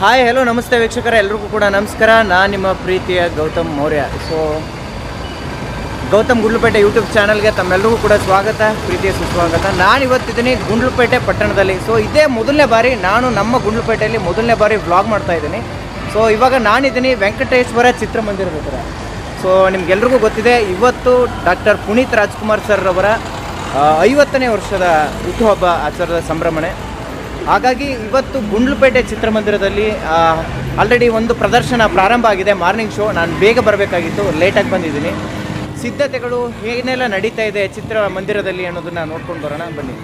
Hi hello ನಮಸ್ತೆ ವೀಕ್ಷಕರ, ಎಲ್ರಿಗೂ ಕೂಡ ನಮಸ್ಕಾರ. ನಾನು ನಿಮ್ಮ ಪ್ರೀತಿಯ ಗೌತಮ್ ಮೌರ್ಯ. ಸೊ ಗೌತಮ್ ಗುಂಡ್ಲುಪೇಟೆ ಯೂಟ್ಯೂಬ್ ಚಾನಲ್ಗೆ ತಮ್ಮೆಲ್ಲರಿಗೂ ಕೂಡ ಸ್ವಾಗತ, ಪ್ರೀತಿಯ ಸುಸ್ವಾಗತ. ನಾನು ಇವತ್ತಿದ್ದೀನಿ ಗುಂಡ್ಲುಪೇಟೆ ಪಟ್ಟಣದಲ್ಲಿ. ಸೊ ಇದೇ ಮೊದಲನೇ ಬಾರಿ ನಾನು ನಮ್ಮ ಗುಂಡ್ಲುಪೇಟೆಯಲ್ಲಿ ಮೊದಲನೇ ಬಾರಿ ವ್ಲಾಗ್ ಮಾಡ್ತಾ ಇದ್ದೀನಿ. ಸೊ ಇವಾಗ ನಾನಿದ್ದೀನಿ ವೆಂಕಟೇಶ್ವರ ಚಿತ್ರಮಂದಿರದ ಹತ್ರ. ಸೊ ನಿಮ್ಗೆಲ್ರಿಗೂ ಗೊತ್ತಿದೆ, ಇವತ್ತು ಡಾಕ್ಟರ್ ಪುನೀತ್ ರಾಜ್ಕುಮಾರ್ ಸರ್ ಅವರ ಐವತ್ತನೇ ವರ್ಷದ ಹುಟ್ಟುಹಬ್ಬ ಆಚರಣದ ಸಂಭ್ರಮಣೆ. ಹಾಗಾಗಿ ಇವತ್ತು ಗುಂಡ್ಲುಪೇಟೆ ಚಿತ್ರಮಂದಿರದಲ್ಲಿ ಆಲ್ರೆಡಿ ಒಂದು ಪ್ರದರ್ಶನ ಪ್ರಾರಂಭ ಆಗಿದೆ ಮಾರ್ನಿಂಗ್ ಶೋ ನಾನು ಬೇಗ ಬರಬೇಕಾಗಿತ್ತು ಲೇಟಾಗಿ ಬಂದಿದ್ದೀನಿ. ಸಿದ್ಧತೆಗಳು ಏನೆಲ್ಲ ನಡೀತಾ ಇದೆ ಚಿತ್ರಮಂದಿರದಲ್ಲಿ ಅನ್ನೋದನ್ನು ನೋಡ್ಕೊಂಡು ಬರೋಣ, ಬನ್ನಿ.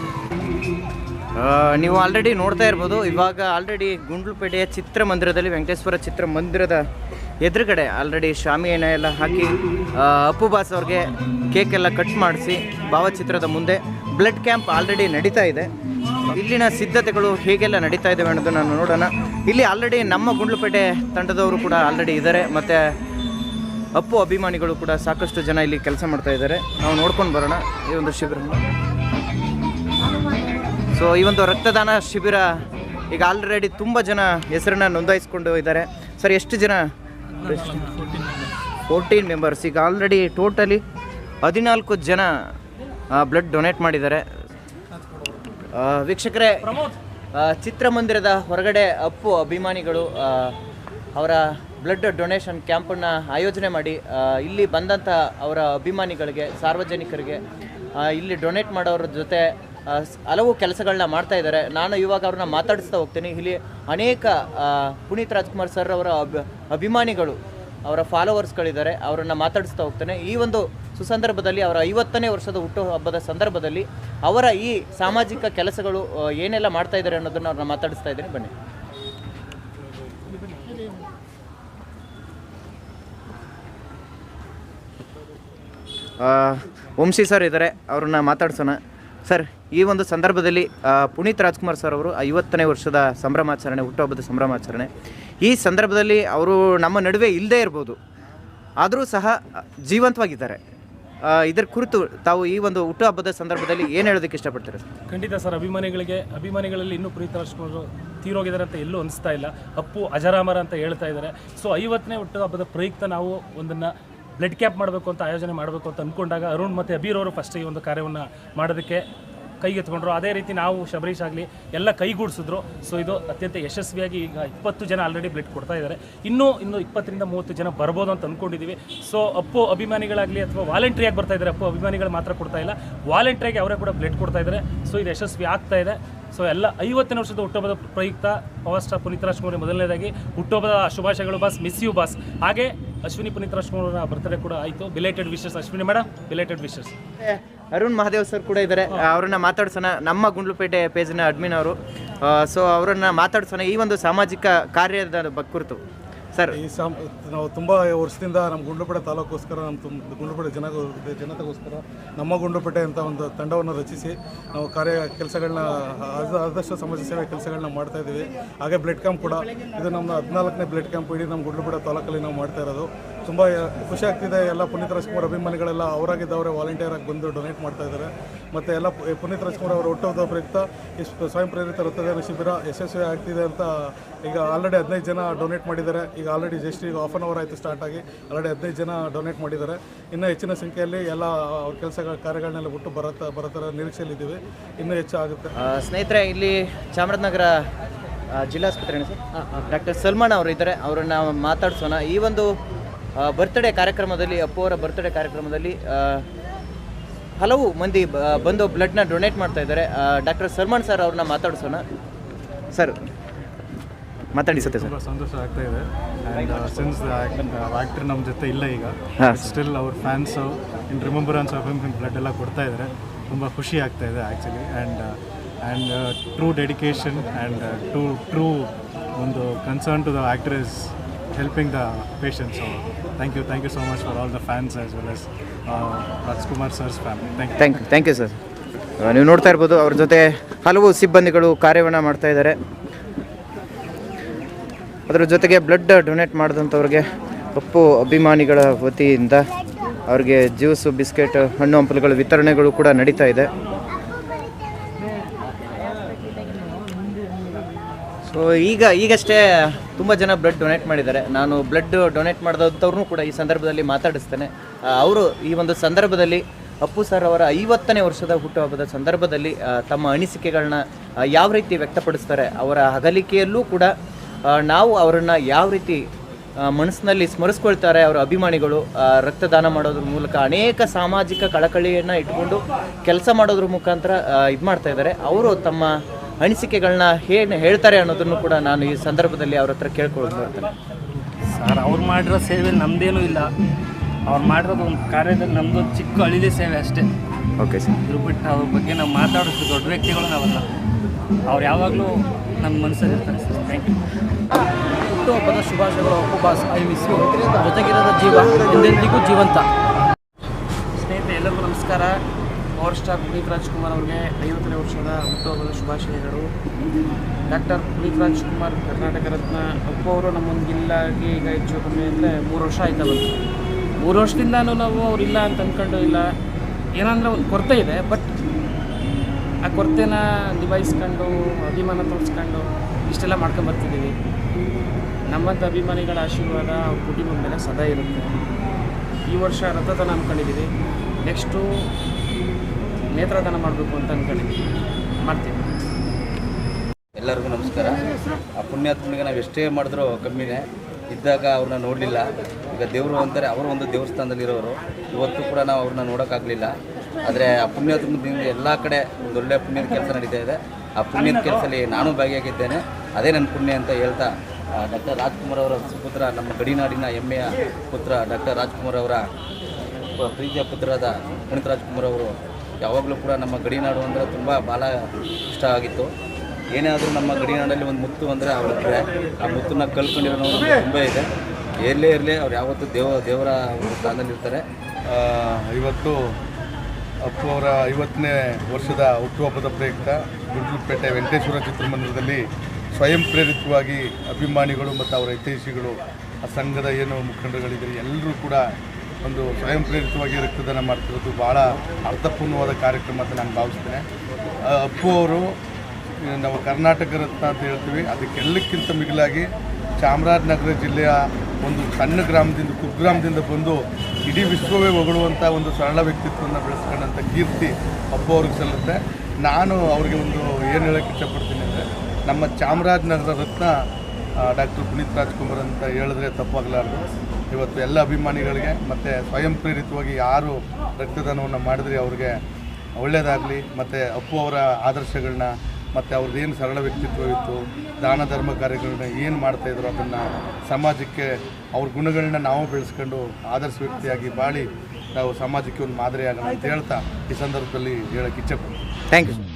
ನೀವು ಆಲ್ರೆಡಿ ನೋಡ್ತಾ ಇರ್ಬೋದು, ಇವಾಗ ಆಲ್ರೆಡಿ ಗುಂಡ್ಲುಪೇಟೆಯ ಚಿತ್ರಮಂದಿರದಲ್ಲಿ, ವೆಂಕಟೇಶ್ವರ ಚಿತ್ರಮಂದಿರದ ಎದುರುಗಡೆ ಆಲ್ರೆಡಿ ಶಾಮಿಯನ್ನ ಎಲ್ಲ ಹಾಕಿ ಅಪ್ಪು ಬಾಸ್ ಅವ್ರಿಗೆ ಕೇಕ್ ಎಲ್ಲ ಕಟ್ ಮಾಡಿಸಿ, ಭಾವಚಿತ್ರದ ಮುಂದೆ ಬ್ಲಡ್ ಕ್ಯಾಂಪ್ ಆಲ್ರೆಡಿ ನಡೀತಾ ಇದೆ. ಇಲ್ಲಿನ ಸಿದ್ಧತೆಗಳು ಹೇಗೆಲ್ಲ ನಡೀತಾ ಇದ್ದಾವೆ ಅನ್ನೋದನ್ನು ನೋಡೋಣ. ಇಲ್ಲಿ ಆಲ್ರೆಡಿ ನಮ್ಮ ಗುಂಡ್ಲುಪೇಟೆ ತಂಡದವರು ಕೂಡ ಆಲ್ರೆಡಿ ಇದ್ದಾರೆ ಮತ್ತು ಅಪ್ಪು ಅಭಿಮಾನಿಗಳು ಕೂಡ ಸಾಕಷ್ಟು ಜನ ಇಲ್ಲಿ ಕೆಲಸ ಮಾಡ್ತಾ ಇದ್ದಾರೆ ನಾವು ನೋಡ್ಕೊಂಡು ಬರೋಣ ಈ ಒಂದು ಶಿಬಿರ ಸೊ ಈ ಒಂದು ರಕ್ತದಾನ ಶಿಬಿರ ಈಗ ಆಲ್ರೆಡಿ ತುಂಬ ಜನ ಹೆಸರನ್ನ ನೋಂದಾಯಿಸ್ಕೊಂಡು ಇದ್ದಾರೆ ಸರ್ ಎಷ್ಟು ಜನ? ಫೋರ್ಟೀನ್ ಮೆಂಬರ್ಸ್ ಈಗ ಆಲ್ರೆಡಿ ಟೋಟಲಿ ಹದಿನಾಲ್ಕು ಜನ ಬ್ಲಡ್ ಡೊನೇಟ್ ಮಾಡಿದ್ದಾರೆ. ವೀಕ್ಷಕರೇ ಚಿತ್ರಮಂದಿರದ ಹೊರಗಡೆ ಅಪ್ಪು ಅಭಿಮಾನಿಗಳು ಅವರ ಬ್ಲಡ್ ಡೊನೇಷನ್ ಕ್ಯಾಂಪನ್ನು ಆಯೋಜನೆ ಮಾಡಿ ಇಲ್ಲಿ ಬಂದಂಥ ಅವರ ಅಭಿಮಾನಿಗಳಿಗೆ ಸಾರ್ವಜನಿಕರಿಗೆ ಇಲ್ಲಿ ಡೊನೇಟ್ ಮಾಡೋರ ಜೊತೆ ಹಲವು ಕೆಲಸಗಳನ್ನ ಮಾಡ್ತಾ ಇದ್ದಾರೆ. ನಾನು ಇವಾಗ ಅವ್ರನ್ನ ಮಾತಾಡಿಸ್ತಾ ಹೋಗ್ತೀನಿ. ಇಲ್ಲಿ ಅನೇಕ ಪುನೀತ್ ರಾಜ್ಕುಮಾರ್ ಸರ್ ಅವರ ಅಭಿ ಅಭಿಮಾನಿಗಳು ಅವರ ಫಾಲೋವರ್ಸ್ಗಳಿದ್ದಾರೆ ಅವರನ್ನು ಮಾತಾಡಿಸ್ತಾ ಹೋಗ್ತೇನೆ. ಈ ಒಂದು ಸುಸಂದರ್ಭದಲ್ಲಿ ಅವರ ಐವತ್ತನೇ ವರ್ಷದ ಹುಟ್ಟುಹಬ್ಬದ ಸಂದರ್ಭದಲ್ಲಿ ಅವರ ಈ ಸಾಮಾಜಿಕ ಕೆಲಸಗಳು ಏನೆಲ್ಲ ಮಾಡ್ತಾ ಇದ್ದಾರೆ ಅನ್ನೋದನ್ನು ಅವ್ರನ್ನ ಮಾತಾಡಿಸ್ತಾ ಇದ್ದೀನಿ. ಬನ್ನಿ. ವಂಶಿ ಸರ್ ಇದ್ದಾರೆ, ಅವ್ರನ್ನ ಮಾತಾಡ್ಸೋಣ. ಸರ್, ಈ ಒಂದು ಸಂದರ್ಭದಲ್ಲಿ ಪುನೀತ್ ರಾಜ್ಕುಮಾರ್ ಸರ್ ಅವರು ಐವತ್ತನೇ ವರ್ಷದ ಸಂಭ್ರಮಾಚರಣೆ ಹುಟ್ಟುಹಬ್ಬದ ಸಂಭ್ರಮಾಚರಣೆ. ಈ ಸಂದರ್ಭದಲ್ಲಿ ಅವರು ನಮ್ಮ ನಡುವೆ ಇಲ್ಲದೇ ಇರ್ಬೋದು. ಆದರೂ ಸಹ ಜೀವಂತವಾಗಿದ್ದಾರೆ. ಇದರ ಕುರಿತು ತಾವು ಈ ಒಂದು ಹುಟ್ಟುಹಬ್ಬದ ಸಂದರ್ಭದಲ್ಲಿ ಏನು ಹೇಳೋದಕ್ಕೆ ಇಷ್ಟಪಡ್ತೀರಾ? ಖಂಡಿತ ಸರ್, ಅಭಿಮಾನಿಗಳಿಗೆ, ಅಭಿಮಾನಿಗಳಲ್ಲಿ ಇನ್ನೂ ಪ್ರೀತಿ ಅಷ್ಟು ತೀರೋಗಿದ್ದಾರೆ ಅಂತ ಎಲ್ಲೂ ಅನಿಸ್ತಾ ಇಲ್ಲ. ಅಪ್ಪು ಅಜರಾಮರ ಅಂತ ಹೇಳ್ತಾ ಇದ್ದಾರೆ. ಸೊ ಐವತ್ತನೇ ಹುಟ್ಟು ಹಬ್ಬದ ಪ್ರಯುಕ್ತ ನಾವು ಒಂದನ್ನು ಬ್ಲಡ್ ಕ್ಯಾಪ್ ಮಾಡಬೇಕು ಅಂತ ಆಯೋಜನೆ ಮಾಡಬೇಕು ಅಂತ ಅಂದ್ಕೊಂಡಾಗ ಅರುಣ್ ಮತ್ತು ಅಬೀರ್ ಅವರು ಫಸ್ಟ್ ಈ ಒಂದು ಕಾರ್ಯವನ್ನು ಮಾಡೋದಕ್ಕೆ ಕೈಗೆತ್ಕೊಂಡ್ರು ಅದೇ ರೀತಿ ನಾವು ಶಬರೀಶ್ ಆಗಲಿ ಎಲ್ಲ ಕೈಗೂಡಿಸಿದ್ರು. ಸೊ ಇದು ಅತ್ಯಂತ ಯಶಸ್ವಿಯಾಗಿ ಈಗ ಇಪ್ಪತ್ತು ಜನ ಆಲ್ರೆಡಿ ಬ್ಲಡ್ ಕೊಡ್ತಾ ಇದ್ದಾರೆ. ಇನ್ನೂ, ಇನ್ನು ಇಪ್ಪತ್ತರಿಂದ ಮೂವತ್ತು ಜನ ಬರ್ಬೋದು ಅಂತ ಅಂದ್ಕೊಂಡಿದ್ದೀವಿ ಸೊ ಅಪ್ಪು ಅಭಿಮಾನಿಗಳಾಗಲಿ ಅಥವಾ ವಾಲಂಟ್ರಿಯಾಗಿ ಬರ್ತಾ ಇದ್ದಾರೆ. ಅಪ್ಪು ಅಭಿಮಾನಿಗಳು ಮಾತ್ರ ಕೊಡ್ತಾ ಇಲ್ಲ. ವಾಲಂಟ್ರಿಯಾಗಿ ಅವರೇ ಕೂಡ ಬ್ಲಡ್ ಕೊಡ್ತಾ ಇದ್ದಾರೆ. ಸೊ ಇದು ಯಶಸ್ವಿ ಆಗ್ತಾ ಇದೆ. ಸೊ ಎಲ್ಲ ಐವತ್ತನೇ ವರ್ಷದ ಹುಟ್ಟುಹಬ್ಬದ ಪ್ರಯುಕ್ತ ಪವರ್ ಸ್ಟಾರ್ ಪುನೀತ್ ರಾಜ್ಕುಮಾರ್ ಮೊದಲನೇದಾಗಿ. ಹುಟ್ಟುಹಬ್ಬದ ಶುಭಾಶಯಗಳು, ಬಾಸ್. Miss you boss. ಹಾಗೆ ಅಶ್ವಿನಿ ಪುನೀತ್ ರಾಜ್ಕುಮಾರ್ ಅವರ ಬರ್ತ್ಡೇ ಕೂಡ ಆಯಿತು. Belated wishes Ashwini madam belated wishes Arun Mahadev sir ಕೂಡ ಇದ್ದಾರೆ ಅವ್ರನ್ನ ಮಾತಾಡ್ಸೋಣ. ನಮ್ಮ ಗುಂಡ್ಲುಪೇಟೆ ಪೇಜ್ನ ಅಡ್ಮಿನ್ ಅವರು. ಸೊ ಅವರನ್ನ ಮಾತಾಡ್ಸೋಣ ಈ ಒಂದು ಸಾಮಾಜಿಕ ಕಾರ್ಯದ ಕುರಿತು. ಸರ್. ಈ ಸಾಮ್, ನಾವು ತುಂಬ ವರ್ಷದಿಂದ ನಮ್ಮ ಗುಂಡ್ಲುಪೇಟೆ ತಾಲೂಕೋಸ್ಕರ ನಮ್ಮ ತುಂಬ ಗುಂಡ್ಲುಪೇಟೆ ಜನ ಜನತೆಗೋಸ್ಕರ, ನಮ್ಮ ಗುಂಡ್ಲುಪೇಟೆ ಅಂತ ಒಂದು ತಂಡವನ್ನು ರಚಿಸಿ, ನಾವು ಕಾರ್ಯ ಕೆಲಸಗಳನ್ನ ಆದಷ್ಟು ಸಮಾಜ ಸೇವೆ ಕೆಲಸಗಳನ್ನ ಮಾಡ್ತಾ ಇದ್ದೀವಿ. ಹಾಗೆ ಬ್ಲಡ್ ಕ್ಯಾಂಪ್ ಕೂಡ, ಇದು ನಮ್ಮ ಹದಿನಾಲ್ಕನೇ ಬ್ಲಡ್ ಕ್ಯಾಂಪ್ ಇಡೀ ನಮ್ಮ ಗುಂಡ್ಲುಪೇಟೆ ತಾಲೂಕಲ್ಲಿ ನಾವು ಮಾಡ್ತಾ ಇರೋದು. ತುಂಬ ಖುಷಿ ಆಗ್ತಿದೆ. ಎಲ್ಲ ಪುನೀತ್ ರಾಜ್ಕುಮಾರ್ ಅಭಿಮಾನಿಗಳೆಲ್ಲ ಅವರಾಗಿದ್ದವರೇ ವಾಲಂಟಿಯರ್ ಆಗಿ ಬಂದು ಡೊನೇಟ್ ಮಾಡ್ತಾ ಇದ್ದಾರೆ. ಮತ್ತು ಎಲ್ಲ ಪುನೀತ್ ರಾಜ್ಕುಮಾರ್ ಅವರ ಹುಟ್ಟುಹಬ್ಬದ ಪ್ರಯುಕ್ತ ಈ ಸ್ವಯಂ ಪ್ರೇರಿತ ರಕ್ತದಾನ ಶಿಬಿರ ಯಶಸ್ವಿ ಆಗ್ತಿದೆ ಅಂತ ಈಗ ಆಲ್ರೆಡಿ ಹದಿನೈದು ಜನ ಡೊನೇಟ್ ಮಾಡಿದ್ದಾರೆ. ಈಗ ಆಲ್ರೆಡಿ ಜಸ್ಟ್ ಈಗ ಆಫ್ ಅನ್ ಅವರ್ ಆಯಿತು ಸ್ಟಾರ್ಟ್ ಆಗಿ. ಆಲ್ರೆಡಿ ಹದಿನೈದು ಜನ ಡೊನೇಟ್ ಮಾಡಿದ್ದಾರೆ. ಇನ್ನೂ ಹೆಚ್ಚಿನ ಸಂಖ್ಯೆಯಲ್ಲಿ ಎಲ್ಲ ಅವ್ರ ಕೆಲಸಗಳ ಕಾರ್ಯಗಳನ್ನೆಲ್ಲ ಬಿಟ್ಟು ಬರತ್ತ ಬರತ್ತರ ನಿರೀಕ್ಷೆಯಲ್ಲಿದ್ದೀವಿ. ಇನ್ನೂ ಹೆಚ್ಚು ಆಗುತ್ತೆ. ಸ್ನೇಹಿತರೆ ಇಲ್ಲಿ ಚಾಮರಾಜನಗರ ಜಿಲ್ಲಾಸ್ಪತ್ರೆ ಸರ್? ಡಾಕ್ಟರ್ ಸಲ್ಮಾನ್ ಅವರು ಇದ್ದಾರೆ ಅವರನ್ನ ಮಾತಾಡ್ಸೋಣ. ಈ ಒಂದು ಬರ್ತ್ಡೇ ಕಾರ್ಯಕ್ರಮದಲ್ಲಿ ಅಪ್ಪು ಅವರ ಬರ್ತ್ಡೇ ಕಾರ್ಯಕ್ರಮದಲ್ಲಿ ಹಲವು ಮಂದಿ ಬಂದು ಬ್ಲಡ್ನ ಡೊನೇಟ್ ಮಾಡ್ತಾ ಇದ್ದಾರೆ. ಡಾಕ್ಟರ್ ಸರ್ಮನ್ ಸರ್ ಅವ್ರನ್ನ ಮಾತಾಡಿಸೋಣ. ಸರ್ ಮಾತಾಡಿ ಸತ್ಯ ಸರ್. ತುಂಬ ಸಂತೋಷ ಆಗ್ತಾ ಇದೆ. ಸಿನ್ಸ್ ಆ್ಯಕ್ಟರ್ ನಮ್ಮ ಜೊತೆ ಇಲ್ಲ ಈಗ ಸ್ಟಿಲ್ ಅವ್ರ fans in remembrance of him blood ಎಲ್ಲ ಕೊಡ್ತಾ ಇದ್ದಾರೆ. ತುಂಬ ಖುಷಿ ಆಗ್ತಾ ಇದೆ actually and and true dedication and true true ಒಂದು concern to the actor is the patients. So thank you, thank you so much for all the fans as well as uh, Rajkumar sir's family. Thank you. Thank you you, sir. Sir ನೀವು ನೋಡ್ತಾ ಇರ್ಬೋದು ಅವ್ರ ಜೊತೆ ಹಲವು ಸಿಬ್ಬಂದಿಗಳು ಕಾರ್ಯವನ್ನು ಮಾಡ್ತಾ ಇದ್ದಾರೆ ಅದರ ಜೊತೆಗೆ ಬ್ಲಡ್ ಡೊನೇಟ್ ಮಾಡಿದಂಥವ್ರಿಗೆ ಅಪ್ಪು ಅಭಿಮಾನಿಗಳ ವತಿಯಿಂದ ಅವ್ರಿಗೆ ಜ್ಯೂಸು ಬಿಸ್ಕೆಟ್ ಹಣ್ಣು ಹಂಪಲುಗಳ ವಿತರಣೆಗಳು ಕೂಡ ನಡೀತಾ ಇದೆ ಸೊ ಈಗ ಈಗಷ್ಟೇ ತುಂಬ ಜನ ಬ್ಲಡ್ ಡೊನೇಟ್ ಮಾಡಿದ್ದಾರೆ. ನಾನು ಬ್ಲಡ್ ಡೊನೇಟ್ ಮಾಡಿದಂಥವ್ರನ್ನೂ ಕೂಡ ಈ ಸಂದರ್ಭದಲ್ಲಿ ಮಾತಾಡಿಸ್ತೇನೆ. ಅವರು ಈ ಒಂದು ಸಂದರ್ಭದಲ್ಲಿ ಅಪ್ಪು ಸರ್ ಅವರ ಐವತ್ತನೇ ವರ್ಷದ ಹುಟ್ಟುಹಬ್ಬದ ಸಂದರ್ಭದಲ್ಲಿ ತಮ್ಮ ಅನಿಸಿಕೆಗಳನ್ನ ಯಾವ ರೀತಿ ವ್ಯಕ್ತಪಡಿಸ್ತಾರೆ, ಅವರ ಅಗಲಿಕೆಯಲ್ಲೂ ಕೂಡ ನಾವು ಅವರನ್ನು ಯಾವ ರೀತಿ ಮನಸ್ಸಿನಲ್ಲಿ ಸ್ಮರಿಸ್ಕೊಳ್ತಾರೆ, ಅವರ ಅಭಿಮಾನಿಗಳು ರಕ್ತದಾನ ಮಾಡೋದ್ರ ಮೂಲಕ ಅನೇಕ ಸಾಮಾಜಿಕ ಕಳಕಳಿಯನ್ನು ಇಟ್ಕೊಂಡು ಕೆಲಸ ಮಾಡೋದ್ರ ಮುಖಾಂತರ ಇದು ಮಾಡ್ತಾ ಇದ್ದಾರೆ. ಅವರು ತಮ್ಮ ಅನಿಸಿಕೆಗಳನ್ನ ಏನು ಹೇಳ್ತಾರೆ ಅನ್ನೋದನ್ನು ಕೂಡ ನಾನು ಈ ಸಂದರ್ಭದಲ್ಲಿ ಅವ್ರ ಹತ್ರ ಕೇಳ್ಕೊಳ್ಳೋದು ಬರ್ತೇನೆ ಸರ್ ಅವ್ರು ಮಾಡಿರೋ ಸೇವೆ ನಮ್ಮದೇನೂ ಇಲ್ಲ. ಅವ್ರು ಮಾಡಿರೋದು ಒಂದು ಕಾರ್ಯದಲ್ಲಿ ನಮ್ಮದು ಒಂದು ಚಿಕ್ಕ ಅಳಿಲಿ ಸೇವೆ ಅಷ್ಟೇ. ಓಕೆ ಸರ್ ಇದ್ರ ಬಿಟ್ಟು ಅವ್ರ ಬಗ್ಗೆ ನಾವು ಮಾತಾಡೋದು ದೊಡ್ಡ ವ್ಯಕ್ತಿಗಳು ನಾವಲ್ಲ. ಅವ್ರು ಯಾವಾಗಲೂ ನಮ್ಮ ಮನಸ್ಸಲ್ಲಿ ಇರ್ತಾರೆ ಸರ್. ಥ್ಯಾಂಕ್ ಯು ಹುಟ್ಟುಹಬ್ಬದ ಶುಭಾಶಯಗಳು ಉಪವಾಸ ಐ ಮಿಸ್ ಯು ಜೊತೆಗಿರೋದ ಜೀವ ಎಂದೆಂದಿಗೂ ಜೀವಂತ. ಸ್ನೇಹಿತರೆ ಎಲ್ಲರಿಗೂ ನಮಸ್ಕಾರ. ಪವರ್ ಸ್ಟಾರ್ ಪುನೀತ್ ರಾಜ್ಕುಮಾರ್ ಅವರಿಗೆ ಐವತ್ತನೇ ವರ್ಷದ ಹುಟ್ಟುಹಬ್ಬದ ಶುಭಾಶಯಗಳು. ಡಾಕ್ಟರ್ ಪುನೀತ್ ರಾಜ್ಕುಮಾರ್, ಕರ್ನಾಟಕ ರತ್ನ, ಅಪ್ಪು ಅವರು ನಮ್ಮೊಂದು ಗಿಲ್ಲಾಗಿ ಈಗ ಹೆಚ್ಚು ಕಮ್ಮಿ ಅಂದರೆ ಮೂರು ವರ್ಷ ಆಯ್ತಾ ಬಂತು. ಮೂರು ವರ್ಷದಿಂದನೂ ನಾವು ಅವ್ರು ಇಲ್ಲ ಅಂತ ಅಂದ್ಕೊಂಡು ಇಲ್ಲ. ಏನಂದರೆ ಒಂದು ಕೊರತೆ ಇದೆ, ಬಟ್ ಆ ಕೊರತೆನ ನಿಭಾಯಿಸ್ಕೊಂಡು, ಅಭಿಮಾನ ತೋರಿಸ್ಕೊಂಡು ಇಷ್ಟೆಲ್ಲ ಮಾಡ್ಕೊಂಬರ್ತಿದ್ದೀವಿ ನಮ್ಮಂಥ ಅಭಿಮಾನಿಗಳ ಆಶೀರ್ವಾದ ಅವ್ರ ಕುಟುಂಬದ ಮೇಲೆ ಸದಾ ಇರುತ್ತೆ. ಈ ವರ್ಷ ರಥತನ ಅಂದ್ಕೊಂಡಿದ್ದೀವಿ ನೆಕ್ಸ್ಟು ನೇತ್ರದಾನ ಮಾಡಬೇಕು ಅಂತ ಅಂದ್ಕೊಂಡಿದ್ದೀವಿ ಮಾಡ್ತೀವಿ ಎಲ್ಲರಿಗೂ ನಮಸ್ಕಾರ. ಆ ಪುಣ್ಯಾತ್ಮನಿಗೆ ನಾವು ಎಷ್ಟೇ ಮಾಡಿದ್ರೂ ಕಮ್ಮಿನೇ. ಇದ್ದಾಗ ಅವ್ರನ್ನ ನೋಡಲಿಲ್ಲ. ಈಗ ದೇವರು ಅಂತಾರೆ, ಅವರು ಒಂದು ದೇವಸ್ಥಾನದಲ್ಲಿರೋರು. ಇವತ್ತು ಕೂಡ ನಾವು ಅವ್ರನ್ನ ನೋಡೋಕ್ಕಾಗಲಿಲ್ಲ. ಆದರೆ ಆ ಪುಣ್ಯಾತ್ಮದಿಂದ ಎಲ್ಲ ಕಡೆ ಒಂದು ಒಳ್ಳೆಯ ಪುಣ್ಯದ ಕೆಲಸ ನಡೀತಾ ಇದೆ. ಆ ಪುಣ್ಯದ ಕೆಲಸದಲ್ಲಿ ನಾನು ಭಾಗಿಯಾಗಿದ್ದೇನೆ. ಅದೇ ನನ್ನ ಪುಣ್ಯ ಅಂತ ಹೇಳ್ತಾ ಡಾಕ್ಟರ್ ರಾಜ್ಕುಮಾರ್ ಅವರ ಸುಪುತ್ರ ನಮ್ಮ ಗಡಿನಾಡಿನ ಹೆಮ್ಮೆಯ ಪುತ್ರ ಡಾಕ್ಟರ್ ರಾಜ್ಕುಮಾರ್ ಅವರ, ಪ್ರೀತಿಯ ಪುತ್ರರಾದ ಪುನೀತ್ ರಾಜ್ಕುಮಾರ್ ಅವರು ಯಾವಾಗಲೂ ಕೂಡ ನಮ್ಮ ಗಡಿನಾಡು ಅಂದರೆ ತುಂಬ ಭಾಳ ಇಷ್ಟ ಆಗಿತ್ತು. ಏನೇ ನಮ್ಮ ಗಡಿನಾಡಲ್ಲಿ ಒಂದು ಮುತ್ತು ಅಂದರೆ ಅವರಿದ್ರೆ ಆ ಮುತ್ತನ್ನ ಕಲ್ಕೊಂಡಿರೋ ತುಂಬ ಇದೆ. ಎಲ್ಲೇ ಇರಲಿ ಅವ್ರು ಯಾವತ್ತೂ ದೇವ, ದೇವರ ಸ್ಥಾನದಲ್ಲಿರ್ತಾರೆ ಇವತ್ತು ಅಪ್ಪು ಅವರ ಐವತ್ತನೇ ವರ್ಷದ ಹುಟ್ಟುಹಬ್ಬದ ಪ್ರಯುಕ್ತ ಗುಂಡ್ಲುಪೇಟೆ ವೆಂಕಟೇಶ್ವರ ಚಿತ್ರಮಂದಿರದಲ್ಲಿ ಸ್ವಯಂ ಪ್ರೇರಿತವಾಗಿ ಅಭಿಮಾನಿಗಳು ಮತ್ತು ಅವರ ಹಿತೈಷಿಗಳು, ಆ ಸಂಘದ ಏನು ಮುಖಂಡರುಗಳಿದ್ರೆ ಎಲ್ಲರೂ ಕೂಡ ಒಂದು ಸ್ವಯಂ ಪ್ರೇರಿತವಾಗಿ ರಕ್ತದಾನ ಮಾಡ್ತಿರೋದು ಭಾಳ ಅರ್ಥಪೂರ್ಣವಾದ ಕಾರ್ಯಕ್ರಮ ಅಂತ ನಾನು ಭಾವಿಸ್ತೇನೆ. ಅಪ್ಪು ಅವರು ನಾವು ಕರ್ನಾಟಕ ರತ್ನ ಅಂತ ಹೇಳ್ತೀವಿ. ಅದಕ್ಕೆಲ್ಲಕ್ಕಿಂತ ಮಿಗಿಲಾಗಿ ಚಾಮರಾಜನಗರ ಜಿಲ್ಲೆಯ ಒಂದು ಸಣ್ಣ ಗ್ರಾಮದಿಂದ, ಕುಗ್ರಾಮದಿಂದ ಬಂದು ಇಡೀ ವಿಶ್ವವೇ ಹೊಗಳುವಂಥ ಒಂದು ಸರಳ ವ್ಯಕ್ತಿತ್ವವನ್ನು ಬೆಳೆಸ್ಕೊಂಡಂಥ ಕೀರ್ತಿ ಅಪ್ಪು ಅವ್ರಿಗೆ ಸಲ್ಲುತ್ತೆ. ನಾನು ಅವ್ರಿಗೆ ಒಂದು ಏನು ಹೇಳೋಕ್ಕೆ ಇಷ್ಟಪಡ್ತೀನಿ ಅಂದರೆ, ನಮ್ಮ ಚಾಮರಾಜನಗರ ರತ್ನ ಡಾಕ್ಟರ್ ಪುನೀತ್ ರಾಜ್ಕುಮಾರ್ ಅಂತ ಹೇಳಿದ್ರೆ ತಪ್ಪಾಗಲಾರ್ದು. ಇವತ್ತು ಎಲ್ಲ ಅಭಿಮಾನಿಗಳಿಗೆ ಮತ್ತು ಸ್ವಯಂ ಪ್ರೇರಿತವಾಗಿ ಯಾರು ರಕ್ತದಾನವನ್ನು ಮಾಡಿದ್ರಿ ಅವ್ರಿಗೆ ಒಳ್ಳೆಯದಾಗಲಿ ಮತ್ತು ಅಪ್ಪು ಅವರ ಆದರ್ಶಗಳನ್ನ, ಮತ್ತು ಅವ್ರದ್ದು ಏನು ಸರಳ ವ್ಯಕ್ತಿತ್ವವಿತ್ತು ದಾನ ಧರ್ಮ ಕಾರ್ಯಗಳನ್ನ ಏನು ಮಾಡ್ತಾಯಿದ್ರು ಅದನ್ನು ಸಮಾಜಕ್ಕೆ ಅವ್ರ ಗುಣಗಳನ್ನ ನಾವು ಬೆಳೆಸ್ಕೊಂಡು ಆದರ್ಶ ವ್ಯಕ್ತಿಯಾಗಿ ಬಾಳಿ ನಾವು ಸಮಾಜಕ್ಕೆ ಒಂದು ಮಾದರಿಯಾಗೋಣ ಅಂತ ಹೇಳ್ತಾ ಈ ಸಂದರ್ಭದಲ್ಲಿ ಹೇಳಕ್ಕೆ ಇಚ್ಛೆಪಡ್ತೀನಿ ಥ್ಯಾಂಕ್ ಯು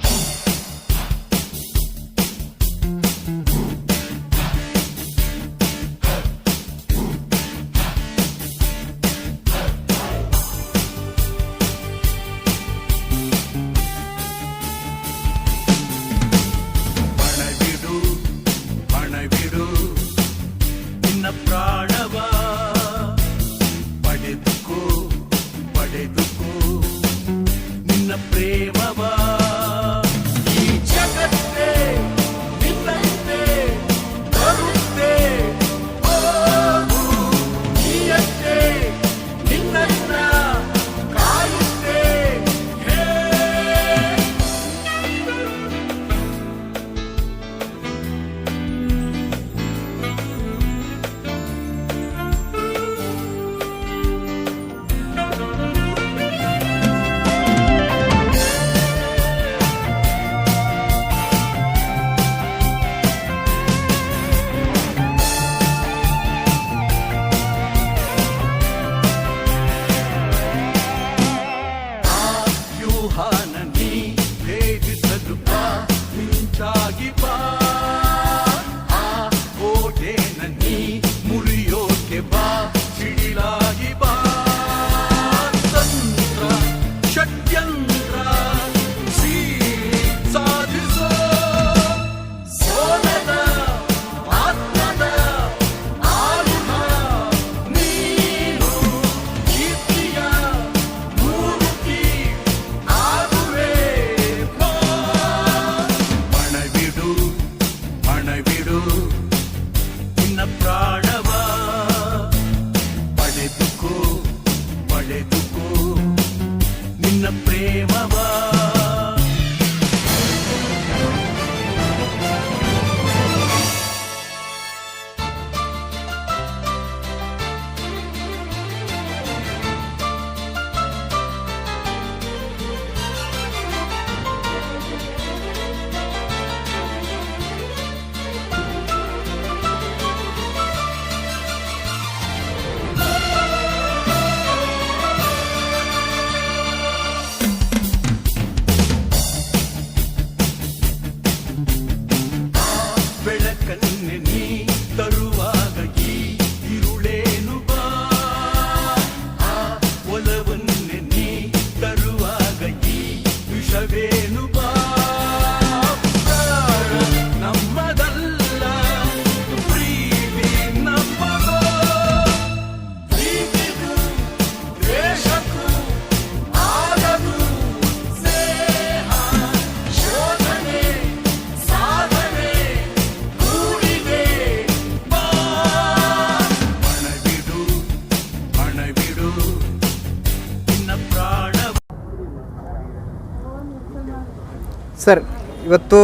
ನಿನ್ನ Hahn. ಇವತ್ತು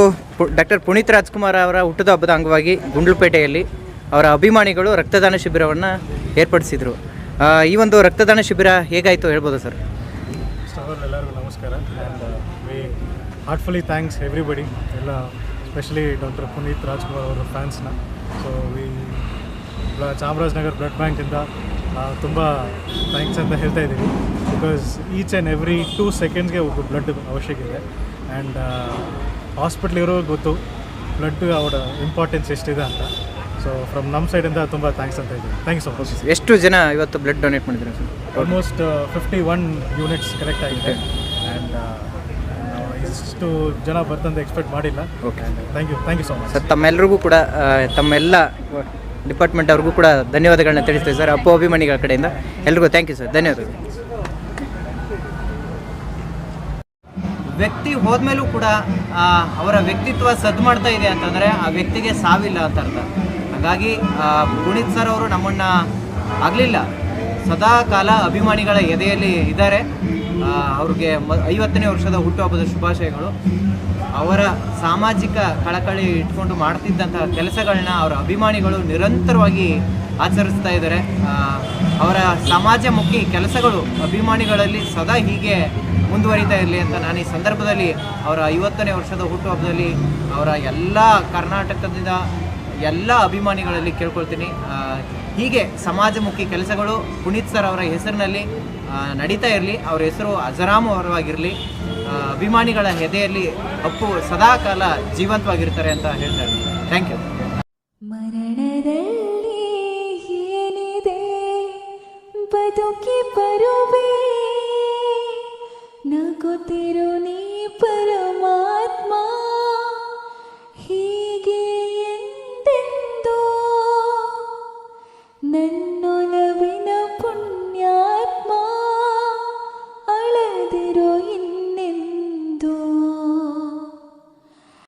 ಡಾಕ್ಟರ್ ಪುನೀತ್ ರಾಜ್ಕುಮಾರ್ ಅವರ ಹುಟ್ಟದ ಹಬ್ಬದ ಅಂಗವಾಗಿ ಗುಂಡ್ಲುಪೇಟೆಯಲ್ಲಿ ಅವರ ಅಭಿಮಾನಿಗಳು ರಕ್ತದಾನ ಶಿಬಿರವನ್ನು ಏರ್ಪಡಿಸಿದರು. ಈ ಒಂದು ರಕ್ತದಾನ ಶಿಬಿರ ಹೇಗಾಯಿತು ಹೇಳ್ಬೋದು ಸರ್? ಎಲ್ಲರಿಗೂ ನಮಸ್ಕಾರ. ವಿ ಹಾರ್ಟ್ಫುಲಿ ಥ್ಯಾಂಕ್ಸ್ ಎವ್ರಿಬಡಿ ಎಲ್ಲ ಸ್ಪೆಷಲಿ ಡಾಕ್ಟರ್ ಪುನೀತ್ ರಾಜ್ಕುಮಾರ್ ಅವರ ಫ್ಯಾನ್ಸ್ನ ಸೊ ವಿ ಚಾಮರಾಜನಗರ್ ಬ್ಲಡ್ ಬ್ಯಾಂಕಿಂದ ತುಂಬ ಥ್ಯಾಂಕ್ಸ್ ಅಂತ ಹೇಳ್ತಾ ಇದ್ದೀವಿ. Because each and every two ಸೆಕೆಂಡ್ಸ್ಗೆ ಒಬ್ಬ ಬ್ಲಡ್ ಅವಶ್ಯಕ ಇದೆ. ಆ್ಯಂಡ್ ಹಾಸ್ಪಿಟ್ಲ್ ಇರೋ ಗೊತ್ತು. ಬ್ಲಡ್ ಅವರ ಇಂಪಾರ್ಟೆನ್ಸ್ ಎಷ್ಟಿದೆ ಅಂತ. ಸೊ ಫ್ರಮ್ ನಮ್ಮ ಸೈಡಿಂದ ತುಂಬ ಥ್ಯಾಂಕ್ಸ್ ಅಂತ ಇದ್ದೀನಿ ಥ್ಯಾಂಕ್ ಯು ಸೊ ಮಚ್ ಎಷ್ಟು ಜನ ಇವತ್ತು ಬ್ಲಡ್ ಡೊನೇಟ್ ಮಾಡಿದ್ರು sir almost fifty one units collect ಆಗಿದೆ. ಆ್ಯಂಡ್ ಇಷ್ಟು ಜನ ಬರ್ತಂತ ಎಕ್ಸ್ಪೆಕ್ಟ್ ಮಾಡಿಲ್ಲ. Okay thank you thank you so much sir ತಮ್ಮೆಲ್ಲರಿಗೂ ಕೂಡ ತಮ್ಮೆಲ್ಲ ಡಿಪಾರ್ಟ್ಮೆಂಟ್ ಅವ್ರಿಗೂ ಕೂಡ ಧನ್ಯವಾದಗಳನ್ನ ತಿಳಿಸ್ತೀವಿ ಸರ್ ಅಪ್ಪು ಅಭಿಮಾನಿಗಳ ಕಡೆಯಿಂದ. ಎಲ್ರಿಗೂ ಥ್ಯಾಂಕ್ ಯು ಸರ್ ಧನ್ಯವಾದಗಳು. ವ್ಯಕ್ತಿ ಹೋದ್ಮೇಲೂ ಕೂಡ ಅವರ ವ್ಯಕ್ತಿತ್ವ ಸದ್ದು ಮಾಡ್ತಾ ಇದೆ ಅಂತಂದರೆ ಆ ವ್ಯಕ್ತಿಗೆ ಸಾವಿಲ್ಲ ಅಂತ ಅರ್ಥ. ಹಾಗಾಗಿ ಪುನೀತ್ ಸರ್ ಅವರು ನಮ್ಮನ್ನು ಆಗಲಿಲ್ಲ. ಸದಾ ಕಾಲ ಅಭಿಮಾನಿಗಳ ಎದೆಯಲ್ಲಿ ಇದ್ದಾರೆ. ಅವ್ರಿಗೆ ಮ, ಐವತ್ತನೇ ವರ್ಷದ ಹುಟ್ಟುಹಬ್ಬದ ಶುಭಾಶಯಗಳು. ಅವರ ಸಾಮಾಜಿಕ ಕಳಕಳಿ ಇಟ್ಕೊಂಡು ಮಾಡ್ತಿದ್ದಂತಹ ಕೆಲಸಗಳನ್ನ ಅವರ ಅಭಿಮಾನಿಗಳು ನಿರಂತರವಾಗಿ ಆಚರಿಸ್ತಾ ಇದ್ದಾರೆ. ಅವರ ಸಮಾಜಮುಖಿ ಕೆಲಸಗಳು, ಅಭಿಮಾನಿಗಳಲ್ಲಿ ಸದಾ ಹೀಗೆ ಮುಂದುವರಿತಾ ಇರಲಿ ಅಂತ ನಾನು ಈ ಸಂದರ್ಭದಲ್ಲಿ ಅವರ ಐವತ್ತನೇ ವರ್ಷದ ಹುಟ್ಟುಹಬ್ಬದಲ್ಲಿ ಅವರ ಎಲ್ಲ ಕರ್ನಾಟಕದಿಂದ ಎಲ್ಲ ಅಭಿಮಾನಿಗಳಲ್ಲಿ ಕೇಳ್ಕೊಳ್ತೀನಿ. ಹೀಗೆ ಸಮಾಜಮುಖಿ ಕೆಲಸಗಳು ಪುನೀತ್ ಸರ್ ಅವರ ಹೆಸರಿನಲ್ಲಿ ನಡೀತಾ ಇರಲಿ. ಅವರ ಹೆಸರು ಅಜರಾಮರವಾಗಿರಲಿ ಅಭಿಮಾನಿಗಳ ಹೆದೆಯಲ್ಲಿ ಅಪ್ಪು ಸದಾಕಾಲ ಜೀವಂತವಾಗಿರ್ತಾರೆ ಅಂತ ಹೇಳ್ತಾ ಥ್ಯಾಂಕ್ ಯು